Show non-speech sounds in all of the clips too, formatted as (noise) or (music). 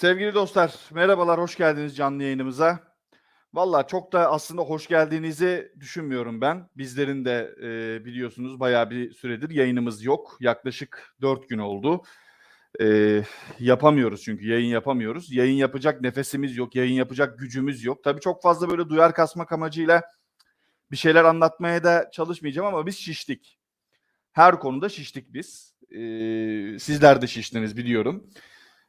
Sevgili dostlar, merhabalar, hoş geldiniz canlı yayınımıza. Valla çok da aslında hoş geldiğinizi düşünmüyorum ben. Bizlerin de e, biliyorsunuz bayağı bir süredir yayınımız yok. Yaklaşık 4 gün oldu. E, yapamıyoruz çünkü yayın yapamıyoruz. Yayın yapacak nefesimiz yok, yayın yapacak gücümüz yok. Tabii çok fazla böyle duyar kasmak amacıyla bir şeyler anlatmaya da çalışmayacağım ama biz şiştik. Her konuda şiştik biz. E, sizler de şiştiniz biliyorum.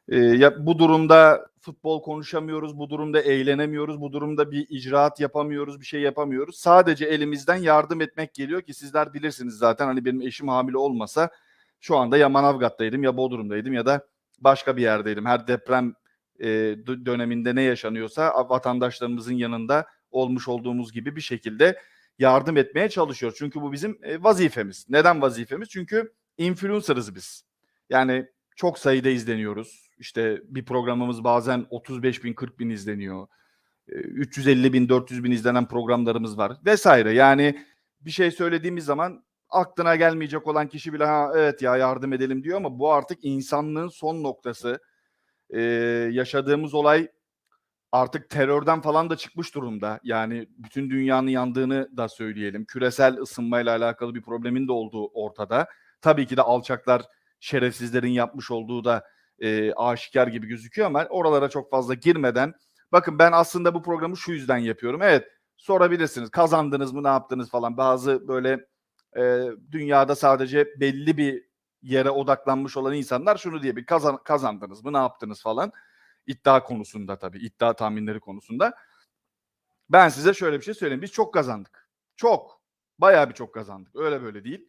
Ee, ya bu durumda futbol konuşamıyoruz, bu durumda eğlenemiyoruz, bu durumda bir icraat yapamıyoruz, bir şey yapamıyoruz. Sadece elimizden yardım etmek geliyor ki sizler bilirsiniz zaten hani benim eşim hamile olmasa şu anda ya Manavgat'taydım ya Bodrum'daydım ya da başka bir yerdeydim. Her deprem e, döneminde ne yaşanıyorsa vatandaşlarımızın yanında olmuş olduğumuz gibi bir şekilde yardım etmeye çalışıyoruz. Çünkü bu bizim e, vazifemiz. Neden vazifemiz? Çünkü influencer'ız biz. Yani çok sayıda izleniyoruz. İşte bir programımız bazen 35 bin 40 bin izleniyor. 350 bin 400 bin izlenen programlarımız var vesaire. Yani bir şey söylediğimiz zaman aklına gelmeyecek olan kişi bile ha evet ya yardım edelim diyor ama bu artık insanlığın son noktası. Ee, yaşadığımız olay artık terörden falan da çıkmış durumda. Yani bütün dünyanın yandığını da söyleyelim. Küresel ısınmayla alakalı bir problemin de olduğu ortada. Tabii ki de alçaklar şerefsizlerin yapmış olduğu da e, aşikar gibi gözüküyor ama oralara çok fazla girmeden bakın ben aslında bu programı şu yüzden yapıyorum. Evet sorabilirsiniz kazandınız mı ne yaptınız falan bazı böyle e, dünyada sadece belli bir yere odaklanmış olan insanlar şunu diye bir kazan, kazandınız mı ne yaptınız falan iddia konusunda tabii iddia tahminleri konusunda. Ben size şöyle bir şey söyleyeyim. Biz çok kazandık. Çok. Bayağı bir çok kazandık. Öyle böyle değil.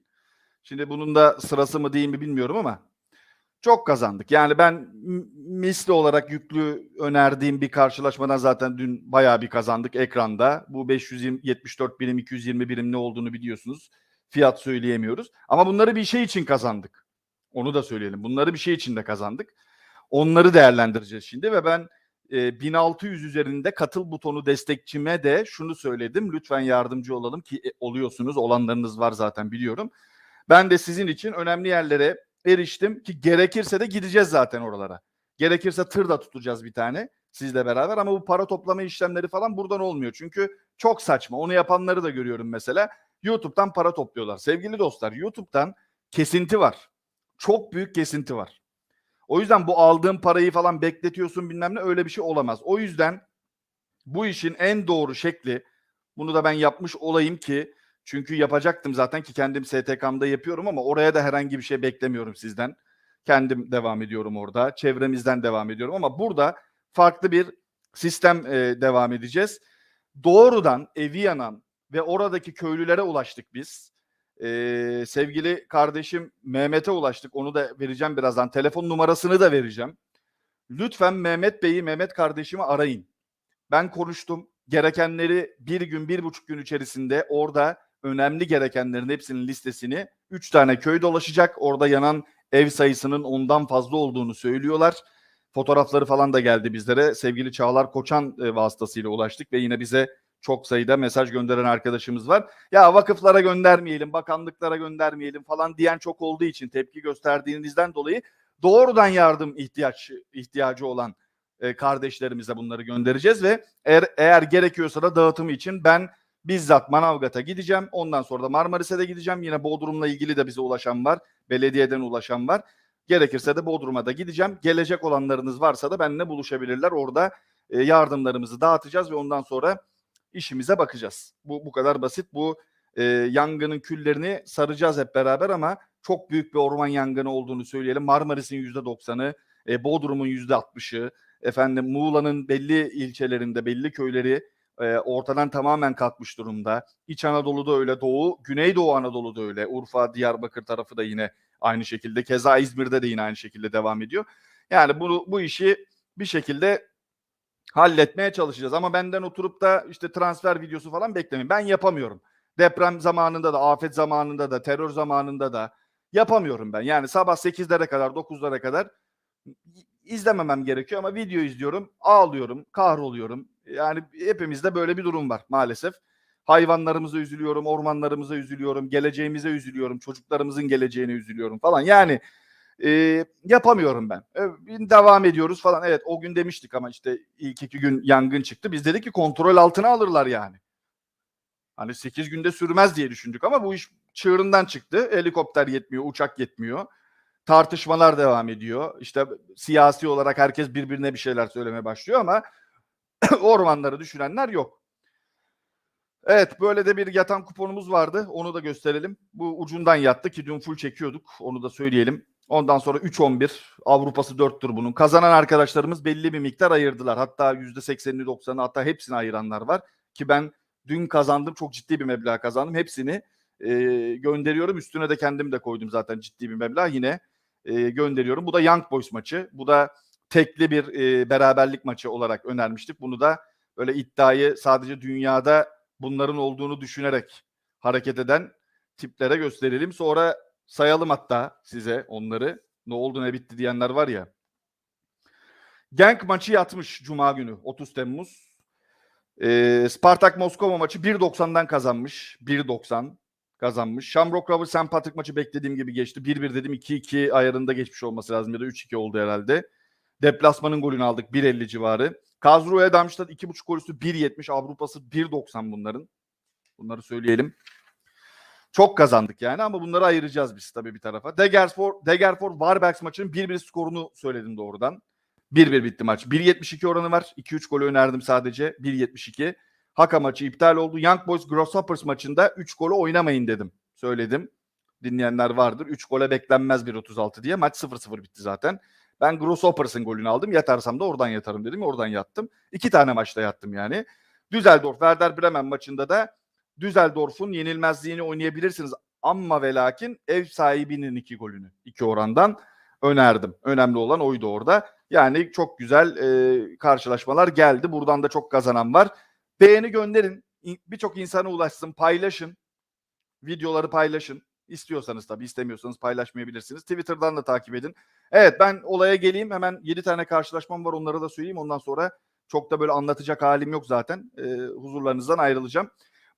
Şimdi bunun da sırası mı değil mi bilmiyorum ama çok kazandık. Yani ben misli olarak yüklü önerdiğim bir karşılaşmadan zaten dün bayağı bir kazandık ekranda. Bu 574 birim, 220 birim ne olduğunu biliyorsunuz. Fiyat söyleyemiyoruz. Ama bunları bir şey için kazandık. Onu da söyleyelim. Bunları bir şey için de kazandık. Onları değerlendireceğiz şimdi ve ben e, 1600 üzerinde katıl butonu destekçime de şunu söyledim. Lütfen yardımcı olalım ki e, oluyorsunuz. Olanlarınız var zaten biliyorum. Ben de sizin için önemli yerlere eriştim ki gerekirse de gideceğiz zaten oralara. Gerekirse tır da tutacağız bir tane sizle beraber ama bu para toplama işlemleri falan buradan olmuyor. Çünkü çok saçma. Onu yapanları da görüyorum mesela. YouTube'dan para topluyorlar. Sevgili dostlar YouTube'dan kesinti var. Çok büyük kesinti var. O yüzden bu aldığın parayı falan bekletiyorsun bilmem ne öyle bir şey olamaz. O yüzden bu işin en doğru şekli bunu da ben yapmış olayım ki çünkü yapacaktım zaten ki kendim STK'mda yapıyorum ama oraya da herhangi bir şey beklemiyorum sizden. Kendim devam ediyorum orada. Çevremizden devam ediyorum ama burada farklı bir sistem e, devam edeceğiz. Doğrudan evi yanan ve oradaki köylülere ulaştık biz. Ee, sevgili kardeşim Mehmet'e ulaştık. Onu da vereceğim birazdan. Telefon numarasını da vereceğim. Lütfen Mehmet Bey'i, Mehmet kardeşimi arayın. Ben konuştum. Gerekenleri bir gün, bir buçuk gün içerisinde orada önemli gerekenlerin hepsinin listesini 3 tane köy dolaşacak. Orada yanan ev sayısının ondan fazla olduğunu söylüyorlar. Fotoğrafları falan da geldi bizlere. Sevgili Çağlar Koçan e, vasıtasıyla ulaştık ve yine bize çok sayıda mesaj gönderen arkadaşımız var. Ya vakıflara göndermeyelim, bakanlıklara göndermeyelim falan diyen çok olduğu için tepki gösterdiğinizden dolayı doğrudan yardım ihtiyaç ihtiyacı olan e, kardeşlerimize bunları göndereceğiz ve eğer, eğer gerekiyorsa da dağıtımı için ben bizzat Manavgat'a gideceğim. Ondan sonra da Marmaris'e de gideceğim. Yine Bodrum'la ilgili de bize ulaşan var. Belediyeden ulaşan var. Gerekirse de Bodrum'a da gideceğim. Gelecek olanlarınız varsa da benimle buluşabilirler. Orada e, yardımlarımızı dağıtacağız ve ondan sonra işimize bakacağız. Bu bu kadar basit. Bu e, yangının küllerini saracağız hep beraber ama çok büyük bir orman yangını olduğunu söyleyelim. Marmaris'in yüzde doksanı, e, Bodrum'un yüzde altmışı, efendim Muğla'nın belli ilçelerinde, belli köyleri ortadan tamamen kalkmış durumda. İç Anadolu'da öyle, Doğu, Güneydoğu Anadolu'da öyle. Urfa, Diyarbakır tarafı da yine aynı şekilde. Keza İzmir'de de yine aynı şekilde devam ediyor. Yani bu, bu işi bir şekilde halletmeye çalışacağız. Ama benden oturup da işte transfer videosu falan beklemeyin. Ben yapamıyorum. Deprem zamanında da, afet zamanında da, terör zamanında da yapamıyorum ben. Yani sabah 8'lere kadar, 9'lara kadar izlememem gerekiyor ama video izliyorum, ağlıyorum, kahroluyorum. Yani hepimizde böyle bir durum var maalesef. Hayvanlarımıza üzülüyorum, ormanlarımıza üzülüyorum, geleceğimize üzülüyorum, çocuklarımızın geleceğine üzülüyorum falan. Yani Ee, yapamıyorum ben. Ee, devam ediyoruz falan. Evet o gün demiştik ama işte ilk iki gün yangın çıktı. Biz dedik ki kontrol altına alırlar yani. Hani 8 günde sürmez diye düşündük ama bu iş çığırından çıktı. Helikopter yetmiyor, uçak yetmiyor. Tartışmalar devam ediyor. İşte siyasi olarak herkes birbirine bir şeyler söylemeye başlıyor ama (laughs) ormanları düşünenler yok. Evet böyle de bir yatan kuponumuz vardı. Onu da gösterelim. Bu ucundan yattı ki dün full çekiyorduk. Onu da söyleyelim. Ondan sonra 3-11 Avrupa'sı 4'tür bunun. Kazanan arkadaşlarımız belli bir miktar ayırdılar. Hatta %80'ini 90'ını hatta hepsini ayıranlar var. Ki ben dün kazandım. Çok ciddi bir meblağ kazandım. Hepsini e, gönderiyorum. Üstüne de kendim de koydum zaten ciddi bir meblağ. Yine e, gönderiyorum. Bu da Young Boys maçı. Bu da tekli bir e, beraberlik maçı olarak önermiştik. Bunu da böyle iddiayı sadece dünyada bunların olduğunu düşünerek hareket eden tiplere gösterelim. Sonra sayalım hatta size onları. Ne oldu ne bitti diyenler var ya. Genk maçı yatmış Cuma günü 30 Temmuz. Ee, Spartak Moskova maçı 1.90'dan kazanmış. 1.90 kazanmış. Shamrock Rovers St. Patrick maçı beklediğim gibi geçti. 1-1 dedim 2-2 ayarında geçmiş olması lazım ya da 3-2 oldu herhalde. Deplasmanın golünü aldık 1.50 civarı. Karlsruhe Darmstadt 2.5 gol üstü 1.70 Avrupa'sı 1.90 bunların. Bunları söyleyelim. Çok kazandık yani ama bunları ayıracağız biz tabii bir tarafa. Degerford, Degerford Warbergs maçının 1-1 skorunu söyledim doğrudan. 1-1 bitti maç. 1.72 oranı var. 2-3 golü önerdim sadece. 1.72. Haka maçı iptal oldu. Young Boys Grasshoppers maçında 3 golü oynamayın dedim. Söyledim. Dinleyenler vardır. 3 gole beklenmez 1.36 diye. Maç 0-0 bitti zaten. Ben Grasshoppers'ın golünü aldım. Yatarsam da oradan yatarım dedim. Oradan yattım. İki tane maçta yattım yani. Düsseldorf Werder Bremen maçında da Düsseldorf'un yenilmezliğini oynayabilirsiniz. Ama ve lakin ev sahibinin iki golünü iki orandan önerdim. Önemli olan oydu orada. Yani çok güzel e, karşılaşmalar geldi. Buradan da çok kazanan var. Beğeni gönderin. Birçok insana ulaşsın. Paylaşın. Videoları paylaşın. İstiyorsanız tabii istemiyorsanız paylaşmayabilirsiniz. Twitter'dan da takip edin. Evet ben olaya geleyim. Hemen 7 tane karşılaşmam var. Onları da söyleyeyim. Ondan sonra çok da böyle anlatacak halim yok zaten. E, huzurlarınızdan ayrılacağım.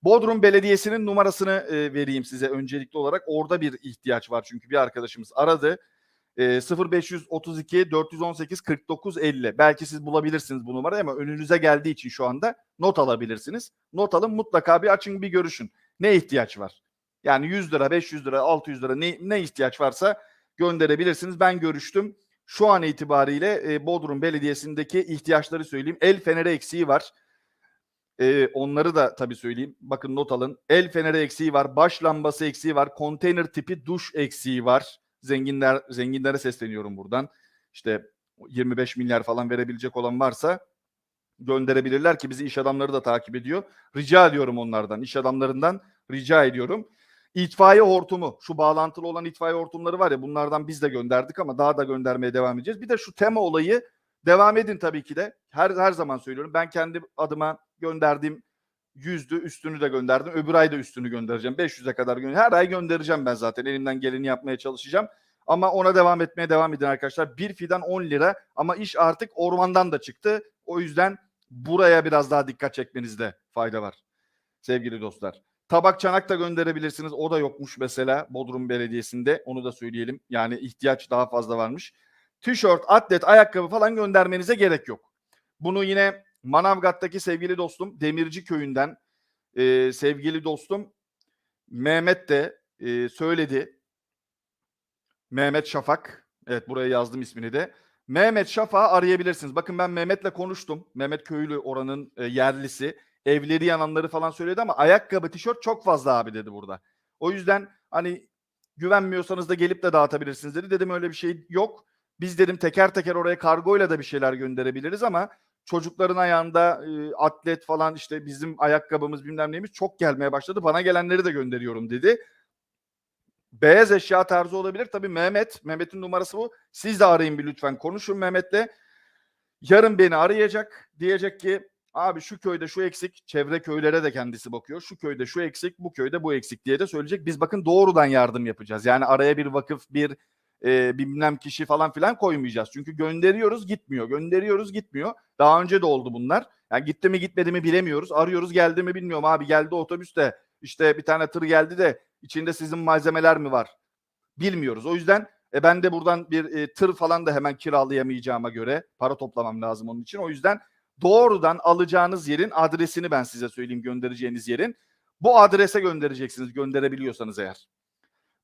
Bodrum Belediyesi'nin numarasını e, vereyim size öncelikli olarak. Orada bir ihtiyaç var çünkü bir arkadaşımız aradı. E, 0532 418 49 50. Belki siz bulabilirsiniz bu numarayı ama önünüze geldiği için şu anda not alabilirsiniz. Not alın mutlaka bir açın bir görüşün. Ne ihtiyaç var? Yani 100 lira, 500 lira, 600 lira ne, ne ihtiyaç varsa gönderebilirsiniz. Ben görüştüm. Şu an itibariyle e, Bodrum Belediyesi'ndeki ihtiyaçları söyleyeyim. El feneri eksiği var. E, onları da tabii söyleyeyim. Bakın not alın. El feneri eksiği var. Baş lambası eksiği var. Konteyner tipi duş eksiği var. Zenginler zenginlere sesleniyorum buradan. İşte 25 milyar falan verebilecek olan varsa gönderebilirler ki bizi iş adamları da takip ediyor. Rica ediyorum onlardan, iş adamlarından rica ediyorum. İtfaiye hortumu, şu bağlantılı olan itfaiye hortumları var ya bunlardan biz de gönderdik ama daha da göndermeye devam edeceğiz. Bir de şu tema olayı devam edin tabii ki de. Her her zaman söylüyorum. Ben kendi adıma gönderdiğim yüzdü üstünü de gönderdim. Öbür ay da üstünü göndereceğim. 500'e kadar gö- her ay göndereceğim ben zaten. Elimden geleni yapmaya çalışacağım. Ama ona devam etmeye devam edin arkadaşlar. Bir fidan 10 lira ama iş artık ormandan da çıktı. O yüzden buraya biraz daha dikkat çekmenizde fayda var. Sevgili dostlar. Tabak çanak da gönderebilirsiniz. O da yokmuş mesela Bodrum Belediyesi'nde. Onu da söyleyelim. Yani ihtiyaç daha fazla varmış. Tişört, atlet, ayakkabı falan göndermenize gerek yok. Bunu yine Manavgat'taki sevgili dostum Demirci Köyü'nden e, sevgili dostum Mehmet de e, söyledi. Mehmet Şafak. Evet buraya yazdım ismini de. Mehmet Şafak'ı arayabilirsiniz. Bakın ben Mehmet'le konuştum. Mehmet Köylü oranın e, yerlisi. Evleri yananları falan söyledi ama ayakkabı, tişört çok fazla abi dedi burada. O yüzden hani güvenmiyorsanız da gelip de dağıtabilirsiniz dedi. Dedim öyle bir şey yok. Biz dedim teker teker oraya kargoyla da bir şeyler gönderebiliriz ama çocukların ayağında e, atlet falan işte bizim ayakkabımız bilmem neyimiz çok gelmeye başladı. Bana gelenleri de gönderiyorum dedi. Beyaz eşya tarzı olabilir. Tabii Mehmet, Mehmet'in numarası bu. Siz de arayın bir lütfen. Konuşun Mehmet'le. Yarın beni arayacak. Diyecek ki abi şu köyde şu eksik. Çevre köylere de kendisi bakıyor. Şu köyde şu eksik, bu köyde bu eksik diye de söyleyecek. Biz bakın doğrudan yardım yapacağız. Yani araya bir vakıf, bir e, bilmem kişi falan filan koymayacağız. Çünkü gönderiyoruz gitmiyor. Gönderiyoruz gitmiyor. Daha önce de oldu bunlar. Yani gitti mi gitmedi mi bilemiyoruz. Arıyoruz geldi mi bilmiyorum. Abi geldi otobüs de işte bir tane tır geldi de içinde sizin malzemeler mi var? Bilmiyoruz. O yüzden E ben de buradan bir e, tır falan da hemen kiralayamayacağıma göre para toplamam lazım onun için. O yüzden doğrudan alacağınız yerin adresini ben size söyleyeyim göndereceğiniz yerin. Bu adrese göndereceksiniz gönderebiliyorsanız eğer.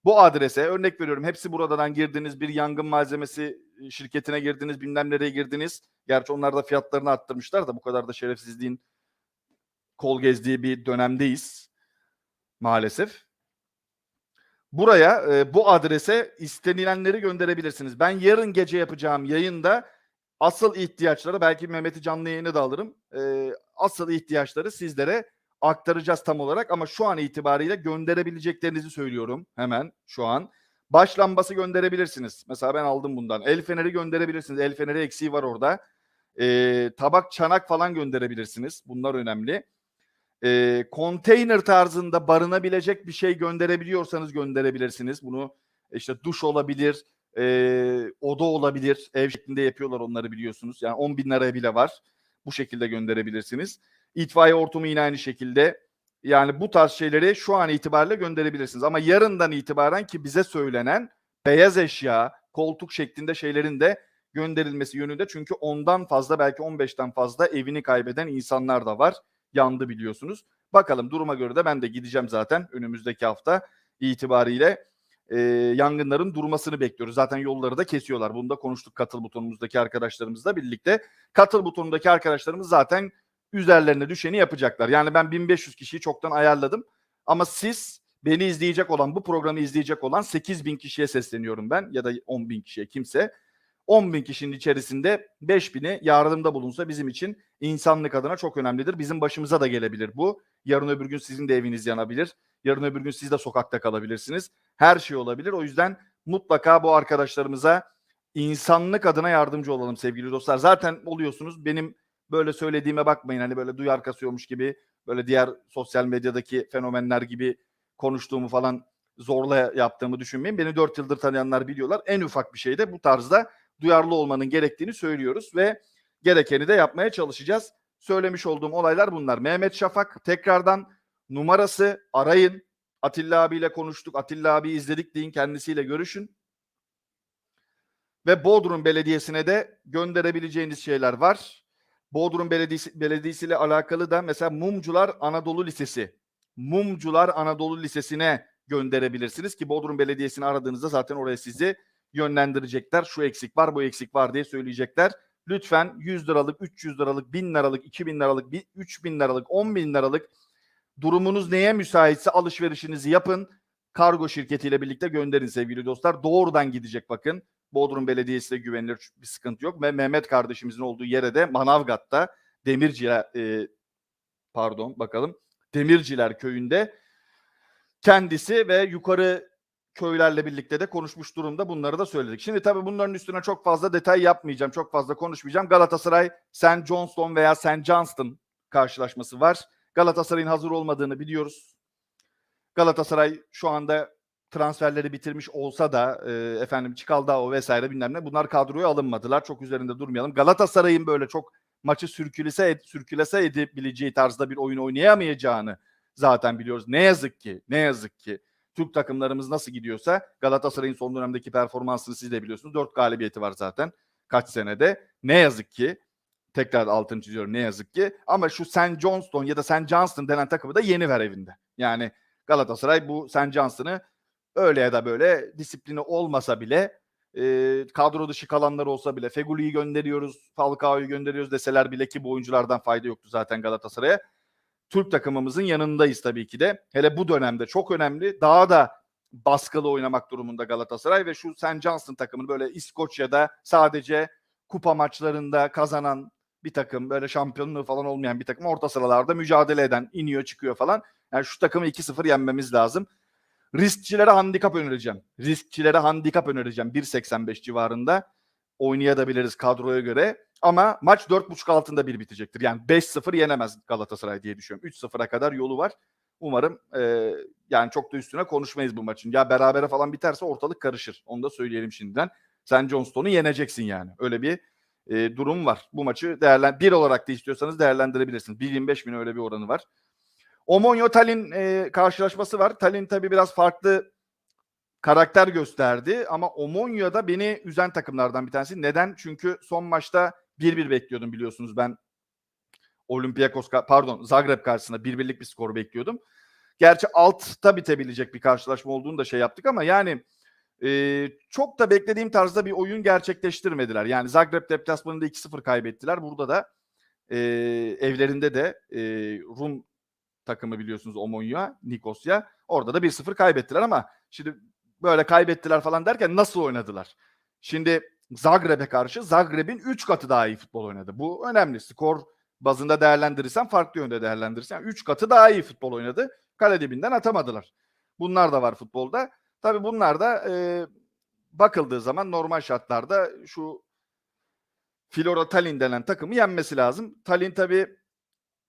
Bu adrese örnek veriyorum hepsi buradan girdiniz bir yangın malzemesi şirketine girdiniz bilmem nereye girdiniz. Gerçi onlar da fiyatlarını arttırmışlar da bu kadar da şerefsizliğin kol gezdiği bir dönemdeyiz maalesef. Buraya e, bu adrese istenilenleri gönderebilirsiniz. Ben yarın gece yapacağım yayında asıl ihtiyaçları belki Mehmet'i canlı yayını da alırım. E, asıl ihtiyaçları sizlere aktaracağız tam olarak ama şu an itibariyle gönderebileceklerinizi söylüyorum hemen şu an. Baş lambası gönderebilirsiniz. Mesela ben aldım bundan. El feneri gönderebilirsiniz. El feneri eksiği var orada. E, tabak, çanak falan gönderebilirsiniz. Bunlar önemli. E, konteyner tarzında barınabilecek bir şey gönderebiliyorsanız gönderebilirsiniz. Bunu işte duş olabilir, e, oda olabilir. Ev şeklinde yapıyorlar onları biliyorsunuz. Yani 10 bin liraya bile var. Bu şekilde gönderebilirsiniz. İtfaiye ortamı yine aynı şekilde. Yani bu tarz şeyleri şu an itibariyle gönderebilirsiniz. Ama yarından itibaren ki bize söylenen beyaz eşya, koltuk şeklinde şeylerin de gönderilmesi yönünde. Çünkü ondan fazla belki 15'ten fazla evini kaybeden insanlar da var. Yandı biliyorsunuz. Bakalım duruma göre de ben de gideceğim zaten önümüzdeki hafta itibariyle e, yangınların durmasını bekliyoruz. Zaten yolları da kesiyorlar. Bunu da konuştuk katıl butonumuzdaki arkadaşlarımızla birlikte. Katıl butonundaki arkadaşlarımız zaten üzerlerine düşeni yapacaklar. Yani ben 1500 kişiyi çoktan ayarladım. Ama siz beni izleyecek olan, bu programı izleyecek olan 8000 kişiye sesleniyorum ben ya da 10 bin kişiye kimse. 10 bin kişinin içerisinde 5 bini yardımda bulunsa bizim için insanlık adına çok önemlidir. Bizim başımıza da gelebilir bu. Yarın öbür gün sizin de eviniz yanabilir. Yarın öbür gün siz de sokakta kalabilirsiniz. Her şey olabilir. O yüzden mutlaka bu arkadaşlarımıza insanlık adına yardımcı olalım sevgili dostlar. Zaten oluyorsunuz. Benim böyle söylediğime bakmayın. Hani böyle duyar kasıyormuş gibi böyle diğer sosyal medyadaki fenomenler gibi konuştuğumu falan zorla yaptığımı düşünmeyin. Beni 4 yıldır tanıyanlar biliyorlar. En ufak bir şeyde bu tarzda duyarlı olmanın gerektiğini söylüyoruz ve gerekeni de yapmaya çalışacağız. Söylemiş olduğum olaylar bunlar. Mehmet Şafak tekrardan numarası arayın. Atilla abiyle konuştuk. Atilla abi izledik deyin kendisiyle görüşün. Ve Bodrum Belediyesi'ne de gönderebileceğiniz şeyler var. Bodrum Belediyesi, Belediyesi ile alakalı da mesela Mumcular Anadolu Lisesi. Mumcular Anadolu Lisesi'ne gönderebilirsiniz ki Bodrum Belediyesi'ni aradığınızda zaten oraya sizi yönlendirecekler. Şu eksik var, bu eksik var diye söyleyecekler. Lütfen 100 liralık, 300 liralık, 1000 liralık, 2000 liralık, 3000 liralık, 10 bin liralık durumunuz neye müsaitse alışverişinizi yapın. Kargo şirketiyle birlikte gönderin sevgili dostlar. Doğrudan gidecek bakın. Bodrum Belediyesi de güvenilir bir sıkıntı yok. Ve Mehmet kardeşimizin olduğu yere de Manavgat'ta Demirciler e, pardon bakalım Demirciler köyünde kendisi ve yukarı köylerle birlikte de konuşmuş durumda. Bunları da söyledik. Şimdi tabii bunların üstüne çok fazla detay yapmayacağım. Çok fazla konuşmayacağım. Galatasaray St. Johnston veya St. Johnston karşılaşması var. Galatasaray'ın hazır olmadığını biliyoruz. Galatasaray şu anda transferleri bitirmiş olsa da e, efendim Çikaldao vesaire bilmem ne bunlar kadroya alınmadılar. Çok üzerinde durmayalım. Galatasaray'ın böyle çok maçı sürkülese, ed, sürkülese edebileceği tarzda bir oyun oynayamayacağını zaten biliyoruz. Ne yazık ki, ne yazık ki Türk takımlarımız nasıl gidiyorsa Galatasaray'ın son dönemdeki performansını siz de biliyorsunuz. Dört galibiyeti var zaten kaç senede. Ne yazık ki tekrar altını çiziyorum ne yazık ki. Ama şu St. Johnston ya da St. Johnston denen takımı da yeni ver evinde. Yani Galatasaray bu St. Johnston'ı öyle ya da böyle disiplini olmasa bile e, kadro dışı kalanlar olsa bile Feguli'yi gönderiyoruz, Falcao'yu gönderiyoruz deseler bile ki bu oyunculardan fayda yoktu zaten Galatasaray'a. Türk takımımızın yanındayız tabii ki de. Hele bu dönemde çok önemli. Daha da baskılı oynamak durumunda Galatasaray ve şu St. Johnston takımını böyle İskoçya'da sadece kupa maçlarında kazanan bir takım böyle şampiyonluğu falan olmayan bir takım orta sıralarda mücadele eden iniyor çıkıyor falan. Yani şu takımı 2-0 yenmemiz lazım. Riskçilere handikap önereceğim. Riskçilere handikap önereceğim 1.85 civarında. Oynayabiliriz kadroya göre. Ama maç 4.5 altında bir bitecektir. Yani 5-0 yenemez Galatasaray diye düşünüyorum. 3-0'a kadar yolu var. Umarım e, yani çok da üstüne konuşmayız bu maçın. Ya berabere falan biterse ortalık karışır. Onu da söyleyelim şimdiden. Sen Johnston'u yeneceksin yani. Öyle bir e, durum var. Bu maçı değerlen bir olarak da istiyorsanız değerlendirebilirsiniz. 1.25 bin öyle bir oranı var. Omonyo Tallinn e, karşılaşması var. Tallinn tabii biraz farklı karakter gösterdi ama Omonia da beni üzen takımlardan bir tanesi. Neden? Çünkü son maçta 1-1 bekliyordum biliyorsunuz ben Olympiakos pardon Zagreb karşısında 1-1'lik bir skor bekliyordum. Gerçi altta bitebilecek bir karşılaşma olduğunu da şey yaptık ama yani e, çok da beklediğim tarzda bir oyun gerçekleştirmediler. Yani Zagreb deplasmanında 2-0 kaybettiler. Burada da e, evlerinde de e, Rum takımı biliyorsunuz Omonia, Nikosya. Orada da 1-0 kaybettiler ama şimdi böyle kaybettiler falan derken nasıl oynadılar? Şimdi Zagreb'e karşı Zagreb'in 3 katı daha iyi futbol oynadı. Bu önemli. Skor bazında değerlendirirsen farklı yönde değerlendirirsen 3 katı daha iyi futbol oynadı. Kale dibinden atamadılar. Bunlar da var futbolda. Tabii bunlar da e, bakıldığı zaman normal şartlarda şu Flora Tallinn denen takımı yenmesi lazım. Tallinn tabii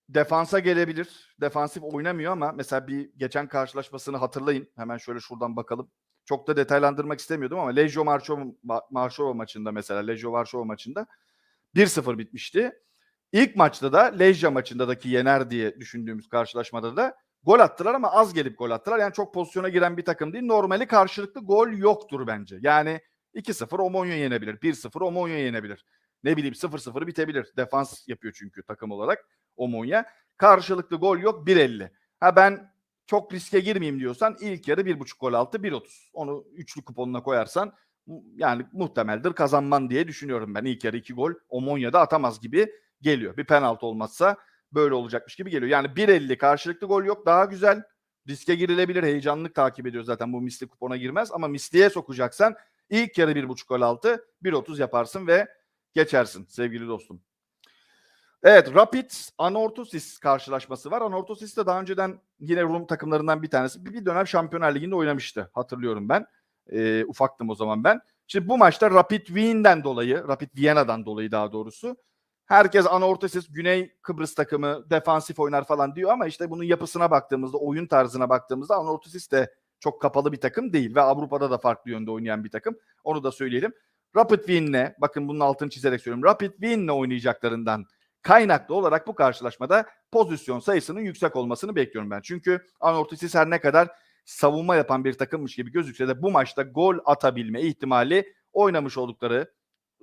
defansa gelebilir. Defansif oynamıyor ama mesela bir geçen karşılaşmasını hatırlayın. Hemen şöyle şuradan bakalım. Çok da detaylandırmak istemiyordum ama Lejio Marşova maçında mesela Lejio Varşova maçında 1-0 bitmişti. İlk maçta da Lejia maçındaki yener diye düşündüğümüz karşılaşmada da gol attılar ama az gelip gol attılar. Yani çok pozisyona giren bir takım değil. Normali karşılıklı gol yoktur bence. Yani 2-0 Omonya yenebilir. 1-0 Omonya yenebilir. Ne bileyim 0-0 bitebilir. Defans yapıyor çünkü takım olarak Omonya. Karşılıklı gol yok 1-50. Ha ben çok riske girmeyeyim diyorsan ilk yarı 1.5 gol altı 1.30. Onu üçlü kuponuna koyarsan yani muhtemeldir kazanman diye düşünüyorum ben. İlk yarı 2 gol Omonya'da atamaz gibi geliyor. Bir penaltı olmazsa böyle olacakmış gibi geliyor. Yani 1.50 karşılıklı gol yok daha güzel. Riske girilebilir. Heyecanlık takip ediyor zaten bu misli kupona girmez. Ama misliye sokacaksan ilk yarı 1.5 gol altı 1.30 yaparsın ve geçersin sevgili dostum. Evet Rapid Anorthosis karşılaşması var. Anorthosis de daha önceden yine Rum takımlarından bir tanesi. Bir dönem Şampiyonlar Ligi'nde oynamıştı. Hatırlıyorum ben. E, ufaktım o zaman ben. Şimdi bu maçta Rapid Wien'den dolayı, Rapid Viyana'dan dolayı daha doğrusu herkes Anorthosis Güney Kıbrıs takımı defansif oynar falan diyor ama işte bunun yapısına baktığımızda, oyun tarzına baktığımızda Anorthosis de çok kapalı bir takım değil ve Avrupa'da da farklı yönde oynayan bir takım. Onu da söyleyelim. Rapid Wien'le, bakın bunun altını çizerek söylüyorum. Rapid Wien'le oynayacaklarından kaynaklı olarak bu karşılaşmada pozisyon sayısının yüksek olmasını bekliyorum ben. Çünkü Anorthosis her ne kadar savunma yapan bir takımmış gibi gözükse de bu maçta gol atabilme ihtimali oynamış oldukları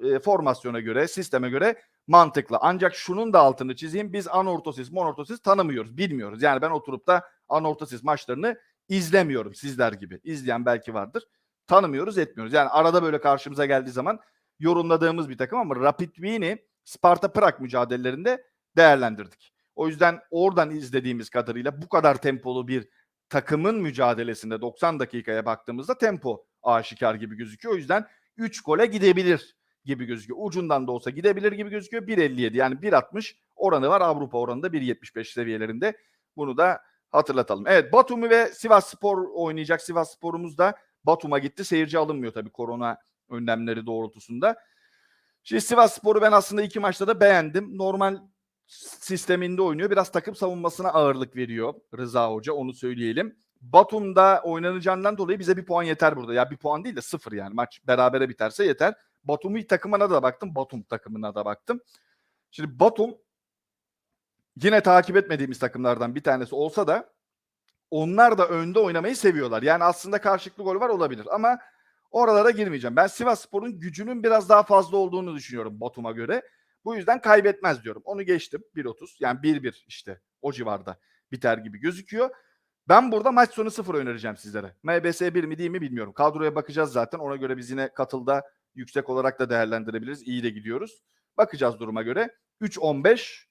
e, formasyona göre, sisteme göre mantıklı. Ancak şunun da altını çizeyim. Biz anortosis, monortosis tanımıyoruz, bilmiyoruz. Yani ben oturup da anortosis maçlarını izlemiyorum sizler gibi. İzleyen belki vardır. Tanımıyoruz, etmiyoruz. Yani arada böyle karşımıza geldiği zaman yorumladığımız bir takım ama Rapid Wien'i Sparta Prag mücadelelerinde değerlendirdik. O yüzden oradan izlediğimiz kadarıyla bu kadar tempolu bir takımın mücadelesinde 90 dakikaya baktığımızda tempo aşikar gibi gözüküyor. O yüzden 3 gole gidebilir gibi gözüküyor. Ucundan da olsa gidebilir gibi gözüküyor. 1.57 yani 1.60 oranı var. Avrupa oranında 1.75 seviyelerinde. Bunu da hatırlatalım. Evet Batumi ve Sivas Spor oynayacak. Sivas Spor'umuz da Batum'a gitti. Seyirci alınmıyor tabii korona önlemleri doğrultusunda. Şimdi Sivas Spor'u ben aslında iki maçta da beğendim. Normal sisteminde oynuyor. Biraz takım savunmasına ağırlık veriyor Rıza Hoca onu söyleyelim. Batum'da oynanacağından dolayı bize bir puan yeter burada. Ya bir puan değil de sıfır yani. Maç berabere biterse yeter. Batum'u takımına da baktım. Batum takımına da baktım. Şimdi Batum yine takip etmediğimiz takımlardan bir tanesi olsa da onlar da önde oynamayı seviyorlar. Yani aslında karşılıklı gol var olabilir ama oralara girmeyeceğim. Ben Sivas Spor'un gücünün biraz daha fazla olduğunu düşünüyorum Batum'a göre. Bu yüzden kaybetmez diyorum. Onu geçtim 1.30 yani 1-1 işte o civarda biter gibi gözüküyor. Ben burada maç sonu 0 önereceğim sizlere. MBS 1 mi değil mi bilmiyorum. Kadroya bakacağız zaten. Ona göre biz yine katılda yüksek olarak da değerlendirebiliriz. İyi de gidiyoruz. Bakacağız duruma göre. 3-15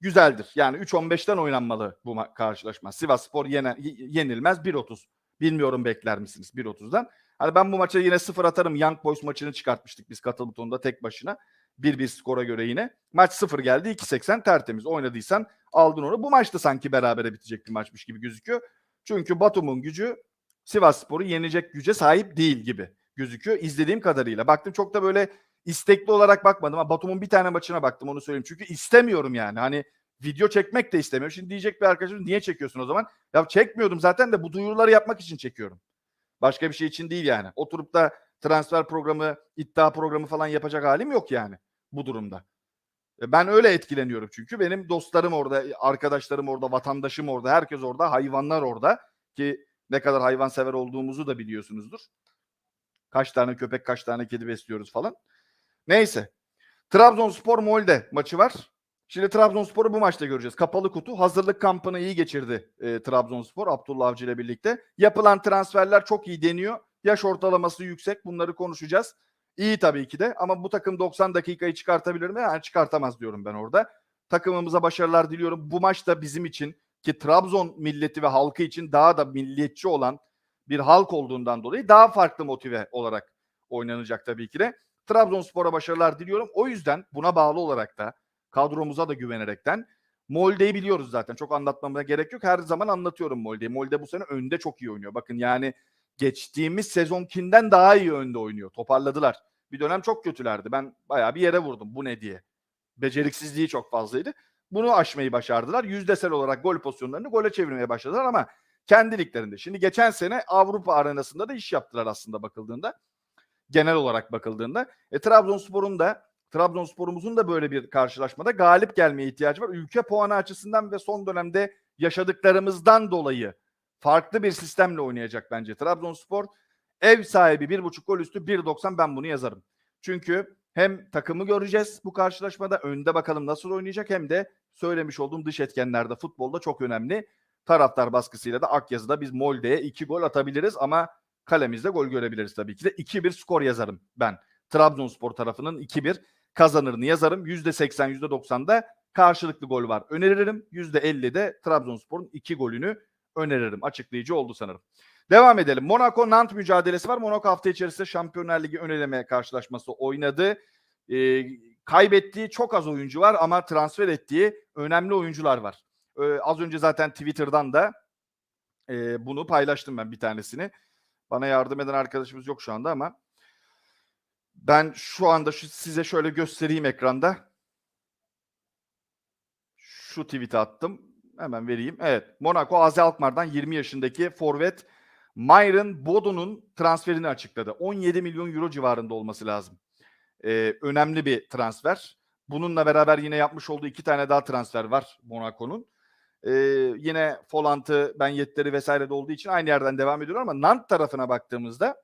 güzeldir. Yani 3-15'ten oynanmalı bu karşılaşma. Sivas Spor yene, yenilmez 1-30. Bilmiyorum bekler misiniz 1-30'dan. Hani ben bu maça yine 0 atarım. Young Boys maçını çıkartmıştık biz katıl butonunda tek başına. 1-1 skora göre yine. Maç 0 geldi 2-80 tertemiz. Oynadıysan aldın onu. Bu maçta sanki berabere bitecek bir maçmış gibi gözüküyor. Çünkü Batum'un gücü Sivas Spor'u yenecek güce sahip değil gibi gözüküyor. İzlediğim kadarıyla. Baktım çok da böyle istekli olarak bakmadım. Ama Batum'un bir tane maçına baktım onu söyleyeyim. Çünkü istemiyorum yani. Hani video çekmek de istemiyorum. Şimdi diyecek bir arkadaşım niye çekiyorsun o zaman? Ya çekmiyordum zaten de bu duyuruları yapmak için çekiyorum. Başka bir şey için değil yani. Oturup da transfer programı, iddia programı falan yapacak halim yok yani bu durumda. E, ben öyle etkileniyorum çünkü benim dostlarım orada, arkadaşlarım orada, vatandaşım orada, herkes orada, hayvanlar orada ki Ne kadar hayvansever olduğumuzu da biliyorsunuzdur. Kaç tane köpek, kaç tane kedi besliyoruz falan. Neyse. Trabzonspor Molde maçı var. Şimdi Trabzonspor'u bu maçta göreceğiz. Kapalı kutu. Hazırlık kampını iyi geçirdi e, Trabzonspor Abdullah Avcı ile birlikte. Yapılan transferler çok iyi deniyor. Yaş ortalaması yüksek. Bunları konuşacağız. İyi tabii ki de ama bu takım 90 dakikayı çıkartabilir mi? Yani çıkartamaz diyorum ben orada. Takımımıza başarılar diliyorum. Bu maç da bizim için ki Trabzon milleti ve halkı için daha da milliyetçi olan bir halk olduğundan dolayı daha farklı motive olarak oynanacak tabii ki de. Trabzonspor'a başarılar diliyorum. O yüzden buna bağlı olarak da kadromuza da güvenerekten Molde'yi biliyoruz zaten. Çok anlatmama gerek yok. Her zaman anlatıyorum Molde'yi. Molde bu sene önde çok iyi oynuyor. Bakın yani geçtiğimiz sezonkinden daha iyi önde oynuyor. Toparladılar. Bir dönem çok kötülerdi. Ben bayağı bir yere vurdum. Bu ne diye. Beceriksizliği çok fazlaydı. Bunu aşmayı başardılar. Yüzdesel olarak gol pozisyonlarını gole çevirmeye başladılar ama kendi liglerinde. Şimdi geçen sene Avrupa arenasında da iş yaptılar aslında bakıldığında. Genel olarak bakıldığında. E, Trabzonspor'un da Trabzonspor'umuzun da böyle bir karşılaşmada galip gelmeye ihtiyacı var. Ülke puanı açısından ve son dönemde yaşadıklarımızdan dolayı farklı bir sistemle oynayacak bence Trabzonspor. Ev sahibi 1.5 gol üstü 1.90 ben bunu yazarım. Çünkü hem takımı göreceğiz bu karşılaşmada. Önde bakalım nasıl oynayacak hem de söylemiş olduğum dış etkenlerde futbolda çok önemli. Taraftar baskısıyla da Akyazı'da biz Molde'ye 2 gol atabiliriz ama kalemizde gol görebiliriz tabii ki de. 2-1 skor yazarım ben. Trabzonspor tarafının 2-1 kazanırını yazarım. %80, %90'da karşılıklı gol var. Öneririm. %50'de Trabzonspor'un 2 golünü öneririm. Açıklayıcı oldu sanırım. Devam edelim. Monaco Nant mücadelesi var. Monaco hafta içerisinde Şampiyonlar Ligi ön eleme karşılaşması oynadı. Ee, kaybettiği çok az oyuncu var ama transfer ettiği önemli oyuncular var. Ee, az önce zaten Twitter'dan da e, bunu paylaştım ben bir tanesini. Bana yardım eden arkadaşımız yok şu anda ama ben şu anda şu, size şöyle göstereyim ekranda. Şu tweet'i attım. Hemen vereyim. Evet. Monaco Azi Alkmaar'dan 20 yaşındaki forvet Myron Bodo'nun transferini açıkladı. 17 milyon euro civarında olması lazım. Ee, önemli bir transfer. Bununla beraber yine yapmış olduğu iki tane daha transfer var Monaco'nun. Ee, yine Folant'ı, Ben Yetleri vesaire de olduğu için aynı yerden devam ediyor ama Nant tarafına baktığımızda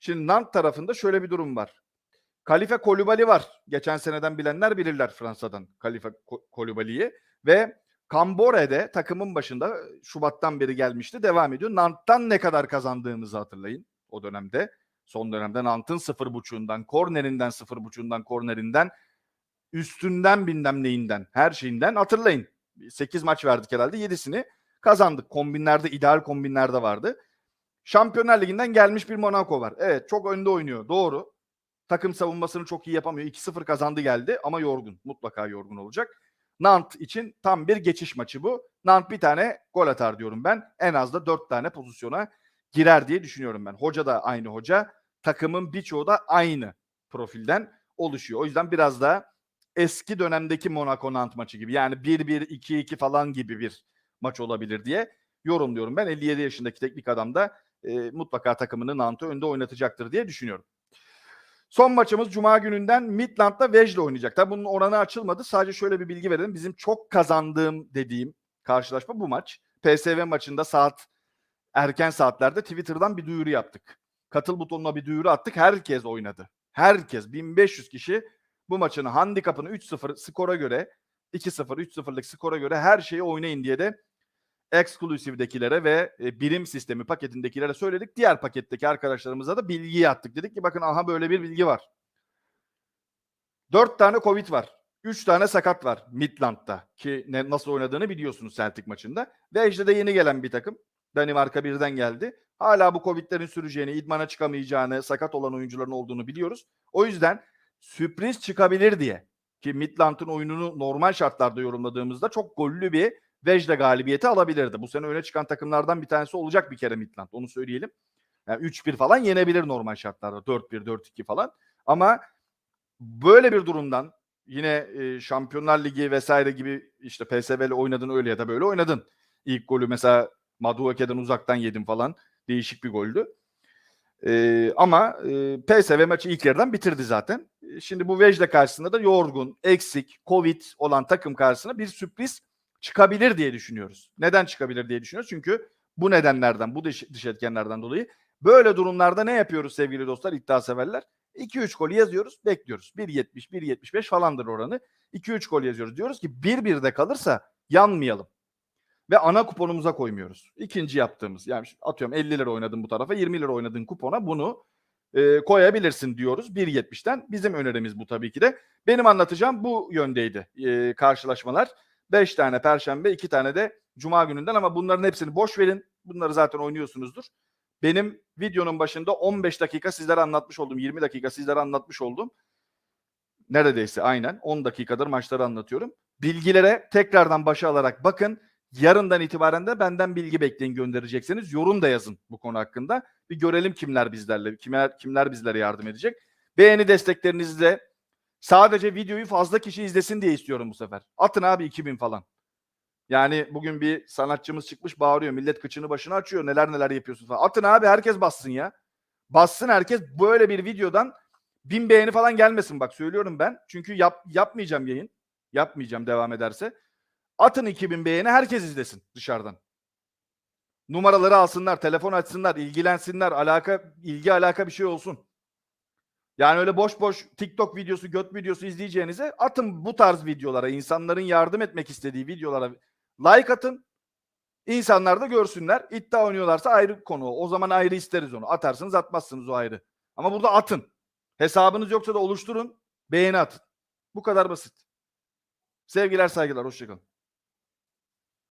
şimdi Nant tarafında şöyle bir durum var. Kalife Kolibali var. Geçen seneden bilenler bilirler Fransa'dan Kalife Kolibali'yi ve Cambore'de takımın başında Şubat'tan beri gelmişti. Devam ediyor. Nant'tan ne kadar kazandığımızı hatırlayın o dönemde. Son dönemde Nant'ın sıfır buçuğundan, kornerinden sıfır buçuğundan, kornerinden, üstünden bilmem neyinden, her şeyinden hatırlayın. 8 maç verdik herhalde. 7'sini kazandık. Kombinlerde, ideal kombinlerde vardı. Şampiyonlar Ligi'nden gelmiş bir Monaco var. Evet çok önde oynuyor. Doğru. Takım savunmasını çok iyi yapamıyor. 2-0 kazandı geldi ama yorgun. Mutlaka yorgun olacak. Nant için tam bir geçiş maçı bu. Nant bir tane gol atar diyorum ben. En az da 4 tane pozisyona girer diye düşünüyorum ben. Hoca da aynı hoca. Takımın birçoğu da aynı profilden oluşuyor. O yüzden biraz da eski dönemdeki Monaco Nant maçı gibi. Yani 1-1, 2-2 falan gibi bir maç olabilir diye yorumluyorum. Ben 57 yaşındaki teknik adam da e, mutlaka takımını Nant'ı önde oynatacaktır diye düşünüyorum. Son maçımız Cuma gününden Midland'da Vejle oynayacak. Tabii bunun oranı açılmadı. Sadece şöyle bir bilgi verelim. Bizim çok kazandığım dediğim karşılaşma bu maç. PSV maçında saat erken saatlerde Twitter'dan bir duyuru yaptık. Katıl butonuna bir duyuru attık. Herkes oynadı. Herkes 1500 kişi bu maçın handikapını 3-0 skora göre 2-0 3-0'lık skora göre her şeyi oynayın diye de Exclusive'dekilere ve e, birim sistemi paketindekilere söyledik. Diğer paketteki arkadaşlarımıza da bilgiyi attık. Dedik ki bakın aha böyle bir bilgi var. Dört tane Covid var. Üç tane sakat var Midland'da ki ne, nasıl oynadığını biliyorsunuz Celtic maçında. Ve de yeni gelen bir takım. Danimarka birden geldi. Hala bu Covid'lerin süreceğini, idmana çıkamayacağını, sakat olan oyuncuların olduğunu biliyoruz. O yüzden sürpriz çıkabilir diye ki Midland'ın oyununu normal şartlarda yorumladığımızda çok gollü bir Vejle galibiyeti alabilirdi. Bu sene öne çıkan takımlardan bir tanesi olacak bir kere Midland. Onu söyleyelim. Yani 3-1 falan yenebilir normal şartlarda. 4-1, 4-2 falan. Ama böyle bir durumdan yine e, Şampiyonlar Ligi vesaire gibi işte PSV ile oynadın öyle ya da böyle oynadın. İlk golü mesela Maduake'den uzaktan yedim falan. Değişik bir goldü. E, ama e, PSV maçı ilk yerden bitirdi zaten. E, şimdi bu Vejle karşısında da yorgun, eksik, Covid olan takım karşısında bir sürpriz çıkabilir diye düşünüyoruz. Neden çıkabilir diye düşünüyoruz? Çünkü Bu nedenlerden, bu dış, dış etkenlerden dolayı. Böyle durumlarda ne yapıyoruz sevgili dostlar, iddia severler? 2-3 gol yazıyoruz, bekliyoruz. 1.70, 1.75 falandır oranı. 2-3 gol yazıyoruz. Diyoruz ki 1-1'de kalırsa yanmayalım. Ve ana kuponumuza koymuyoruz. İkinci yaptığımız yani atıyorum 50 lira oynadın bu tarafa 20 lira oynadığın kupona bunu e, koyabilirsin diyoruz 1.70'ten. Bizim önerimiz bu tabii ki de. Benim anlatacağım bu yöndeydi e, karşılaşmalar. 5 tane perşembe 2 tane de cuma gününden ama bunların hepsini boş verin. Bunları zaten oynuyorsunuzdur. Benim videonun başında 15 dakika sizlere anlatmış oldum. 20 dakika sizlere anlatmış oldum. Neredeyse aynen 10 dakikadır maçları anlatıyorum. Bilgilere tekrardan başa alarak bakın. Yarından itibaren de benden bilgi bekleyin gönderecekseniz. Yorum da yazın bu konu hakkında. Bir görelim kimler bizlerle, kimler, kimler bizlere yardım edecek. Beğeni desteklerinizi de sadece videoyu fazla kişi izlesin diye istiyorum bu sefer. Atın abi 2000 falan. Yani bugün bir sanatçımız çıkmış bağırıyor. Millet kıçını başını açıyor. Neler neler yapıyorsun falan. Atın abi herkes bassın ya. Bassın herkes böyle bir videodan bin beğeni falan gelmesin bak söylüyorum ben. Çünkü yap, yapmayacağım yayın. Yapmayacağım devam ederse. Atın 2000 beğeni herkes izlesin dışarıdan. Numaraları alsınlar, telefon açsınlar, ilgilensinler, alaka ilgi alaka bir şey olsun. Yani öyle boş boş TikTok videosu, göt videosu izleyeceğinize atın bu tarz videolara, insanların yardım etmek istediği videolara like atın. İnsanlar da görsünler. İddia oynuyorlarsa ayrı konu. O zaman ayrı isteriz onu. Atarsınız atmazsınız o ayrı. Ama burada atın. Hesabınız yoksa da oluşturun. Beğeni atın. Bu kadar basit. Sevgiler saygılar. Hoşçakalın.